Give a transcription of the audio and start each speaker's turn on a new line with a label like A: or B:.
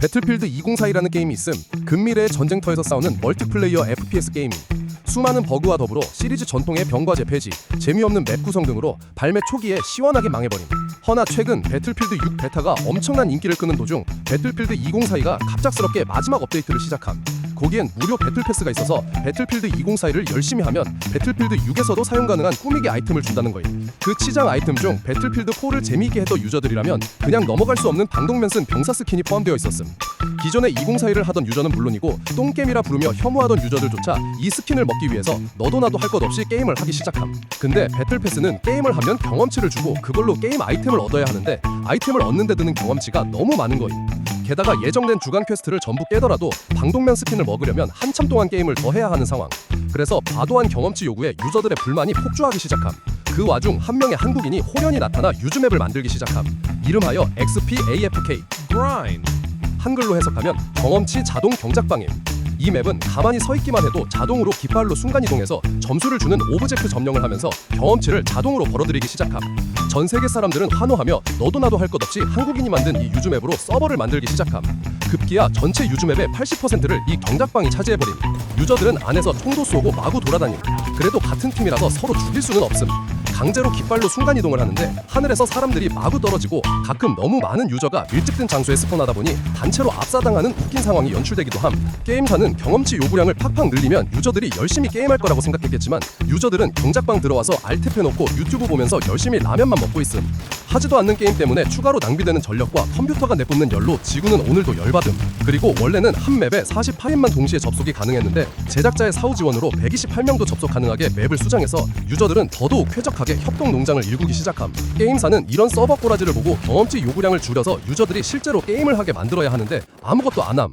A: 배틀필드 2042라는 게임이 있음. 근미래의 전쟁터에서 싸우는 멀티플레이어 FPS 게임 수많은 버그와 더불어 시리즈 전통의 병과제 폐지 재미없는 맵 구성 등으로 발매 초기에 시원하게 망해버림. 허나 최근 배틀필드 6 베타가 엄청난 인기를 끄는 도중 배틀필드 2042가 갑작스럽게 마지막 업데이트를 시작함 거기엔 무료 배틀 패스가 있어서 배틀필드 2042를 열심히 하면 배틀필드 6에서도 사용 가능한 꾸미기 아이템을 준다는 거임. 그 치장 아이템 중 배틀필드 4를 재미있게 했던 유저들이라면 그냥 넘어갈 수 없는 방독면 쓴 병사 스킨이 포함되어 있었음. 기존에 2042를 하던 유저는 물론이고 똥겜이라 부르며 혐오하던 유저들조차 이 스킨을 먹기 위해서 너도 나도 할 것 없이 게임을 하기 시작함. 근데 배틀 패스는 게임을 하면 경험치를 주고 그걸로 게임 아이템을 얻어야 하는데 아이템을 얻는 데 드는 경험치가 너무 많은 거임. 게다가 예정된 주간 퀘스트를 전부 깨더라도 방독면 스킨을 먹으려면 한참 동안 게임을 더 해야 하는 상황. 그래서 과도한 경험치 요구에 유저들의 불만이 폭주하기 시작함. 그 와중 한 명의 한국인이 호련히 나타나 유즈맵을 만들기 시작함. 이름하여 XPAFK Grind. 한글로 해석하면 경험치 자동 경작방임. 이 맵은 가만히 서 있기만 해도 자동으로 깃발로 순간 이동해서 점수를 주는 오브젝트 점령을 하면서 경험치를 자동으로 벌어들이기 시작함. 전 세계 사람들은 환호하며 너도 나도 할 것 없이 한국인이 만든 이 유즈맵으로 서버를 만들기 시작함. 급기야 전체 유즈맵의 80%를 이 경작방이 차지해버림. 유저들은 안에서 총도 쏘고 마구 돌아다님. 그래도 같은 팀이라서 서로 죽일 수는 없음. 강제로 깃발로 순간 이동을 하는데 하늘에서 사람들이 마구 떨어지고 가끔 너무 많은 유저가 밀집된 장소에 스폰하다 보니 단체로 압사당하는 웃긴 상황이 연출되기도 함. 게임사는 경험치 요구량을 팍팍 늘리면 유저들이 열심히 게임할 거라고 생각했겠지만 유저들은 경작방 들어와서 알탭 해놓고 유튜브 보면서 열심히 라면만 먹고 있음. 하지도 않는 게임 때문에 추가로 낭비되는 전력과 컴퓨터가 내뿜는 열로 지구는 오늘도 열받음. 그리고 원래는 한 맵에 48인만 동시에 접속이 가능했는데 제작자의 사후 지원으로 128명도 접속 가능하게 맵을 수정해서 유저들은 더더욱 쾌적하게 협동 농장을 일구기 시작함. 게임사는 이런 서버 꼬라지를 보고 경험치 요구량을 줄여서 유저들이 실제로 게임을 하게 만들어야 하는데 아무것도 안 함.